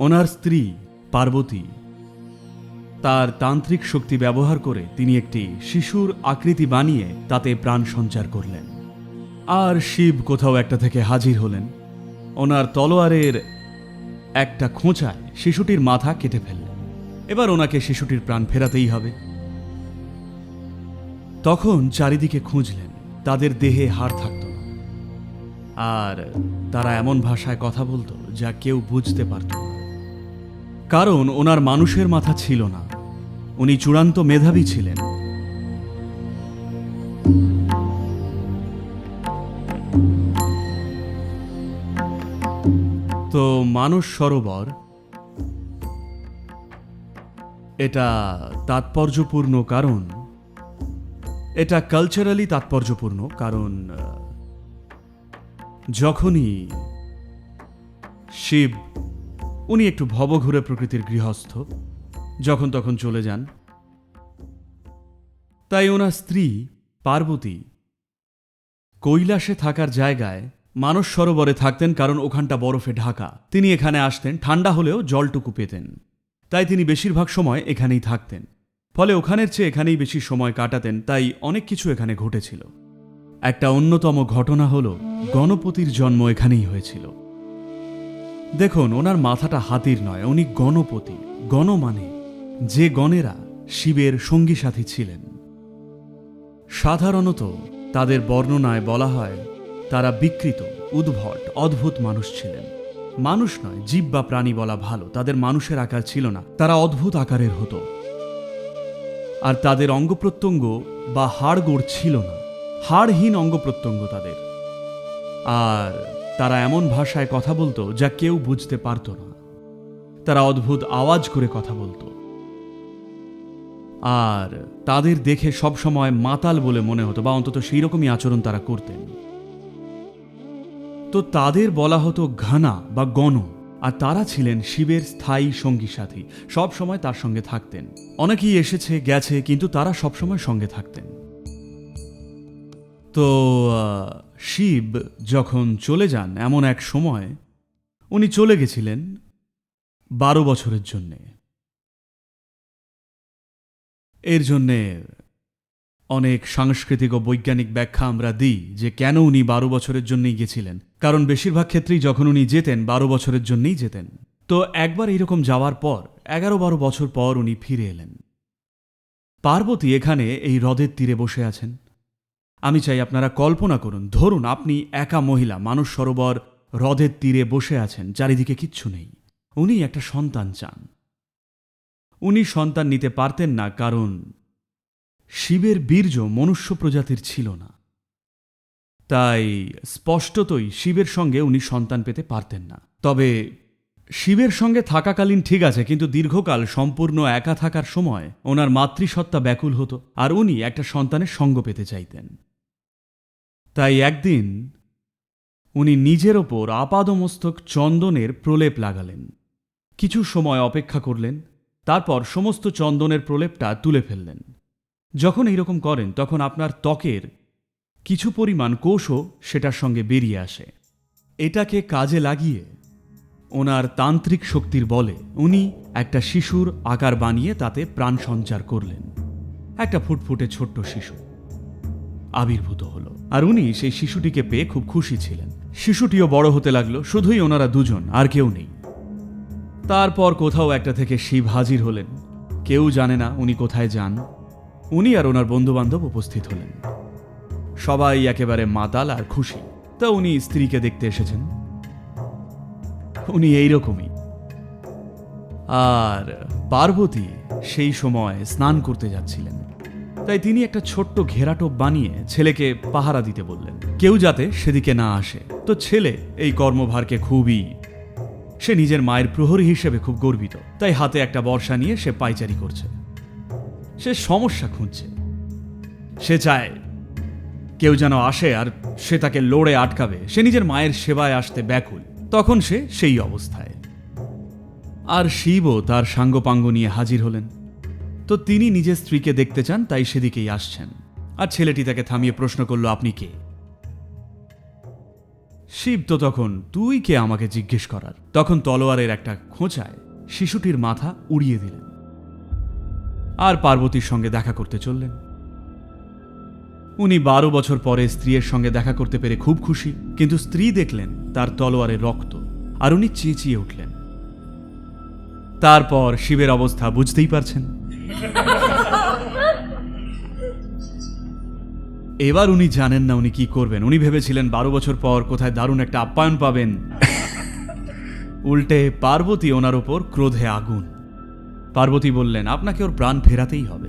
ওনার স্ত্রী, পার্বতী। তার তান্ত্রিক শক্তি ব্যবহার করে তিনি একটি শিশুর আকৃতি বানিয়ে তাতে প্রাণ সঞ্চার করলেন। আর শিব কোথাও একটা থেকে হাজির হলেন। ওনার তলোয়ারের একটা খোঁচায় শিশুটির মাথা কেটে ফেললেন। এবার ওনাকে শিশুটির প্রাণ ফেরাতেই হবে। তখন চারিদিকে খুঁজলেন, তাদের দেহে হাড় থাকত না। আর তারা এমন ভাষায় কথা বলতো যা কেউ বুঝতে পারত না। কারণ ওনার মানুষের মাথা ছিল না। উনি চূড়ান্ত মেধাবী ছিলেন। তো মানস সরোবর, এটা তাৎপর্যপূর্ণ কারণ, এটা কালচারালি তাৎপর্যপূর্ণ কারণ, যখনই শিব উনি একটু ভবঘুরে প্রকৃতির গৃহস্থ। যখন তখন চলে যান। তাই ওনার স্ত্রী, পার্বতী, কৈলাসে থাকার জায়গায় মানস সরোবরে থাকতেন কারণ ওখানটা বরফে ঢাকা। তিনি এখানে আসতেন, ঠান্ডা হলেও জলটুকু পেতেন। তাই তিনি বেশিরভাগ সময় এখানেই থাকতেন। ফলে ওখানের চেয়ে এখানেই বেশি সময় কাটাতেন, তাই অনেক কিছু এখানে ঘটেছিল। একটা অন্যতম ঘটনা হল, গণপতির জন্ম এখানেই হয়েছিল। দেখুন, ওনার মাথাটা হাতির নয়, উনি গণপতি। গণ মানে যে গণেরা শিবের সঙ্গী সাথী ছিলেন। সাধারণত তাদের বর্ণনায় বলা হয়, তারা বিকৃত, উদ্ভট, অদ্ভুত মানুষ ছিলেন। মানুষ নয়, জীব বা প্রাণী বলা ভালো, তাদের মানুষের আকার ছিল না, তারা অদ্ভুত আকারের হতো। আর তাদের অঙ্গ প্রত্যঙ্গ বা হাড়গোড় ছিল না, হাড়হীন অঙ্গ প্রত্যঙ্গ তাদের। আর তারা এমন ভাষায় কথা বলতো যা কেউ বুঝতে পারত না। তারা অদ্ভুত আওয়াজ করে কথা বলতো। আর তাদের দেখে সব সময় মাতাল বলে মনে হতো, বা অন্তত সেই রকমই আচরণ তারা করতেন। তো তাদের বলা হতো ঘানা বা গণ, আর তারা ছিলেন শিবের স্থায়ী সঙ্গী সাথী সব সময় তার সঙ্গে থাকতেন। অনেকেই এসেছে, গেছে, কিন্তু তারা সবসময় সঙ্গে থাকতেন। তো শিব যখন চলে যান এমন এক সময়, উনি চলে গেছিলেন বারো বছরের জন্যে। এর জন্যে অনেক সাংস্কৃতিক ও বৈজ্ঞানিক ব্যাখ্যা আমরা দিই যে কেন উনি বারো বছরের জন্যই গেছিলেন। কারণ বেশিরভাগ ক্ষেত্রেই যখন উনি যেতেন, বারো বছরের জন্যই যেতেন। তো একবার এইরকম যাওয়ার পর, এগারো বারো বছর পর উনি ফিরে এলেন। পার্বতী এখানে এই হ্রদের তীরে বসে আছেন। আমি চাই আপনারা কল্পনা করুন, ধরুন আপনি একা মহিলা, মানুষ সরোবর হ্রদের তীরে বসে আছেন, চারিদিকে কিচ্ছু নেই। উনি একটা সন্তান চান। উনি সন্তান নিতে পারতেন না কারণ শিবের বীর্য মনুষ্য প্রজাতির ছিল না। তাই স্পষ্টতই শিবের সঙ্গে উনি সন্তান পেতে পারতেন না। তবে শিবের সঙ্গে থাকাকালীন ঠিক আছে, কিন্তু দীর্ঘকাল সম্পূর্ণ একা থাকার সময় ওনার মাতৃসত্তা ব্যাকুল হতো আর উনি একটা সন্তানের সঙ্গ পেতে চাইতেন। তাই একদিন উনি নিজের ওপর আপাদমস্তক চন্দনের প্রলেপ লাগালেন। কিছু সময় অপেক্ষা করলেন, তারপর সমস্ত চন্দনের প্রলেপটা তুলে ফেললেন। যখন এইরকম করেন, তখন আপনার ত্বকের কিছু পরিমাণ কোষও সেটার সঙ্গে বেরিয়ে আসে। এটাকে কাজে লাগিয়ে ওনার তান্ত্রিক শক্তির বলে উনি একটা শিশুর আকার বানিয়ে তাতে প্রাণ সঞ্চার করলেন। একটা ফুটফুটে ছোট্ট শিশু। আবির্ভূত হলো। আর উনি সেই শিশুটিকে পেয়ে খুব খুশি ছিলেন। শিশুটিও বড় হতে লাগল, শুধুই ওনারা দুজন, আর কেউ নেই। তারপর কোথাও একটা থেকে শিব হাজির হলেন। কেউ জানে না উনি কোথায় যান। উনি আর ওনার বন্ধুবান্ধব উপস্থিত হলেন। সবাই একেবারে মাতাল আর খুশি। তা উনি স্ত্রীকে দেখতে এসেছেন। উনি এইরকমই। আর পার্বতী সেই সময় স্নান করতে যাচ্ছিলেন। তাই তিনি একটা ছোট্ট ঘেরাটোপ বানিয়ে ছেলেকে পাহারা দিতে বললেন। কেউ যাতে সেদিকে না আসে। তো ছেলে এই কর্মভারকে খুবই, সে নিজের মায়ের প্রহরী হিসেবে খুব গর্বিত। তাই হাতে একটা বর্ষা নিয়ে সে পাইচারি করছে। সে সমস্যা খুঁজছে। সে চায় কেউ যেন আসে আর সে তাকে লড়ে আটকাবে। সে নিজের মায়ের সেবায় আসতে ব্যাকুল। তখন সে সেই অবস্থায়। আর শিবও তার সাঙ্গপাঙ্গ নিয়ে হাজির হলেন। তো তিনি নিজের স্ত্রীকে দেখতে চান, তাই সেদিকেই আসছেন। আর ছেলেটি তাকে থামিয়ে প্রশ্ন করল, আপনি কে? শিব তো তখন, তুই কে আমাকে জিজ্ঞেস করার? তখন তলোয়ারের একটা খোঁচায় শিশুটির মাথা উড়িয়ে দিলেন। আর পার্বতীর সঙ্গে দেখা করতে চললেন। উনি বারো বছর পরে স্ত্রীর সঙ্গে দেখা করতে পেরে খুব খুশি, কিন্তু স্ত্রী দেখলেন তার তলোয়ারে রক্ত, আর উনি চেঁচিয়ে উঠলেন। তারপর শিবের অবস্থা বুঝতেই পারছেন। এবার উনি জানেন না উনি কি করবেন। উনি ভেবেছিলেন বারো বছর পর কোথায় দারুণ একটা আপ্যায়ন পাবেন। উল্টে পার্বতী ওনার ওপর ক্রোধে আগুন। পার্বতী বললেন, আপনাকে ওর প্রাণ ফেরাতেই হবে।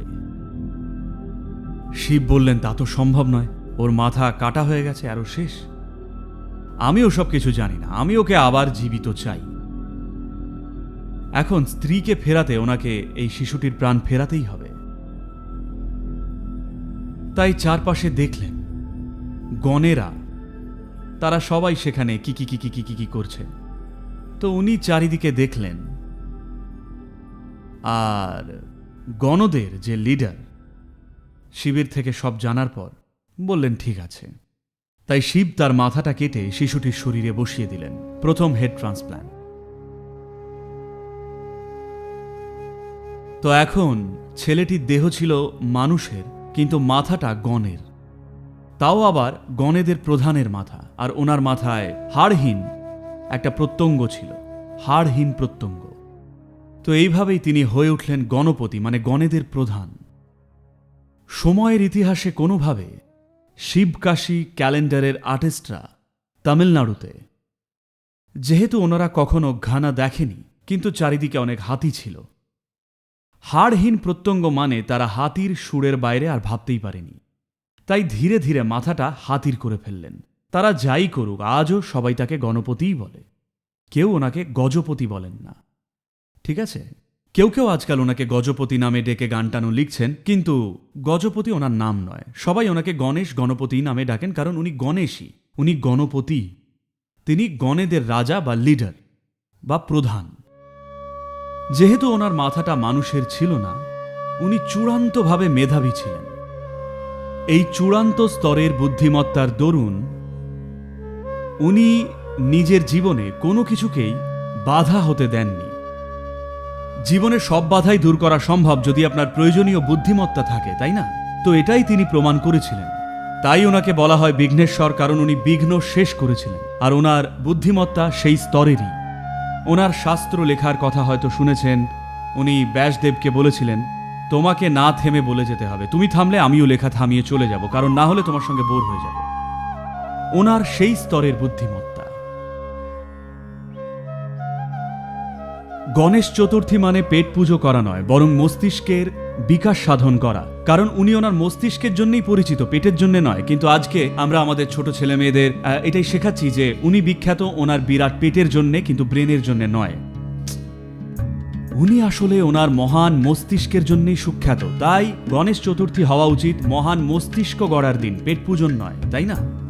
শিব বললেন, তা তো সম্ভব নয়। ওর মাথা কাটা হয়ে গেছে আরও শেষ। আমি ওসব কিছু জানি না। আমি ওকে আবার জীবিত চাই। এখন স্ত্রীকে ফেরাতে ওনাকে এই শিশুটির প্রাণ ফেরাতেই হবে। তাই চারপাশে দেখলেন, গণেরা, তারা সবাই সেখানে কি কি কি কি কি কি করছে। তো উনি চারিদিকে দেখলেন, আর গণদের যে লিডার, শিবির থেকে সব জানার পর বললেন, ঠিক আছে। তাই শিব তার মাথাটা কেটে শিশুটির শরীরে বসিয়ে দিলেন, প্রথম হেড ট্রান্সপ্ল্যান্ট তো এখন ছেলেটির দেহ ছিল মানুষের, কিন্তু মাথাটা গণের। তাও আবার গণেদের প্রধানের মাথা, আর ওনার মাথায় হাড়হীন একটা প্রত্যঙ্গ ছিল, হাড়হীন প্রত্যঙ্গ। তো এইভাবেই তিনি হয়ে উঠলেন গণপতি মানে গণেদের প্রধান। সময়ের ইতিহাসে কোনোভাবে শিবকাশী ক্যালেন্ডারের আর্টিস্টরা তামিলনাড়ুতে, যেহেতু ওনারা কখনো ঘানা দেখেনি, কিন্তু চারিদিকে অনেক হাতি ছিল। হাড়হীন প্রত্যঙ্গ মানে তারা হাতির সুরের বাইরে আর ভাবতেই পারেনি। তাই ধীরে ধীরে মাথাটা হাতির করে ফেললেন। তারা যাই করুক, আজও সবাই তাকে গণপতিই বলে। কেউ ওনাকে গজপতি বলেন না। ঠিক আছে? কেউ কেউ আজকাল ওনাকে গজপতি নামে ডেকে গানটানো লিখছেন, কিন্তু গজপতি ওনার নাম নয়। সবাই ওনাকে গণেশ গণপতি নামে ডাকেন কারণ উনি গণেশই, উনি গণপতি। তিনি গণেদের রাজা বা লিডার বা প্রধান। যেহেতু ওনার মাথাটা মানুষের ছিল না, উনি চূড়ান্তভাবে মেধাবী ছিলেন। এই চূড়ান্ত স্তরের বুদ্ধিমত্তার দরুন উনি নিজের জীবনে কোনো কিছুকেই বাধা হতে দেননি। জীবনে সব বাধাই দূর করা সম্ভব যদি আপনার প্রয়োজনীয় বুদ্ধিমত্তা থাকে, তাই না? তো এটাই তিনি প্রমাণ করেছিলেন। তাই ওনাকে বলা হয় বিঘ্নেশ্বর, কারণ উনি বিঘ্ন শেষ করেছিলেন, আর ওনার বুদ্ধিমত্তা সেই স্তরেরই। ওনার শাস্ত্র লেখার কথা হয়তো শুনেছেন, উনি ব্যাসদেবকে বলেছিলেন, তোমাকে না থেমে বলে যেতে হবে। তুমি থামলে আমিও লেখা থামিয়ে চলে যাব, কারণ না হলে তোমার সঙ্গে বোর হয়ে যাব। ওনার সেই স্তরের বুদ্ধিমত্তা। গণেশ চতুর্থী মানে পেট পুজো করা নয়, বরং মস্তিষ্কের বিকাশ সাধন করা। কারণ উনি ওনার মস্তিষ্কের জন্যই পরিচিত, পেটের জন্য নয়। কিন্তু আজকে আমরা আমাদের ছোট ছেলে মেয়েদের এটাই শেখাচ্ছি যে উনি বিখ্যাত ওনার বিরাট পেটের জন্যে কিন্তু ব্রেনের জন্য নয়। উনি আসলে ওনার মহান মস্তিষ্কের জন্যই সুখ্যাত। তাই গণেশ চতুর্থী হওয়া উচিত মহান মস্তিষ্ক গড়ার দিন, পেট পূজন নয়, তাই না?